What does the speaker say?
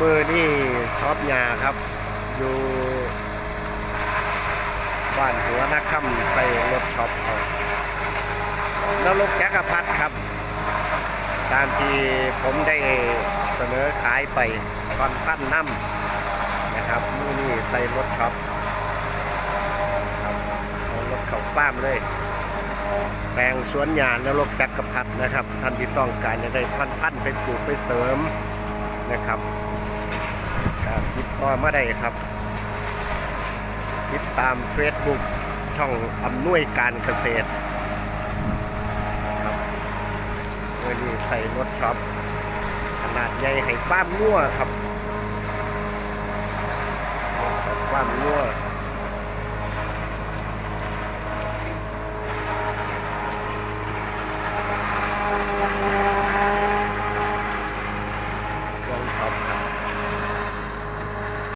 มือนี่ชอบยาครับ อยู่บ้านหัวนักค่ำใส่รถช็อปเอาแล้วลูกจักรพัดครับ ตามที่ผมได้เสนอขายไปตอนพันน้ำนะครับมือนี่ใส่รถช็อปครับเอารถเข้าฟ้ามเลยแปลงสวนยานรกจักรพัดนะครับ ท่านที่ต้องการจะได้พันพันไปปลูกไปเสริมนะครับ ติดต่อมาได้ครับ ติดตาม Facebook ช่องอำนวยการเกษตรครับเมื่อนี้ใส่รถช็อปขนาดใหญ่ให้ฟามงัวครับฟ้ามงัว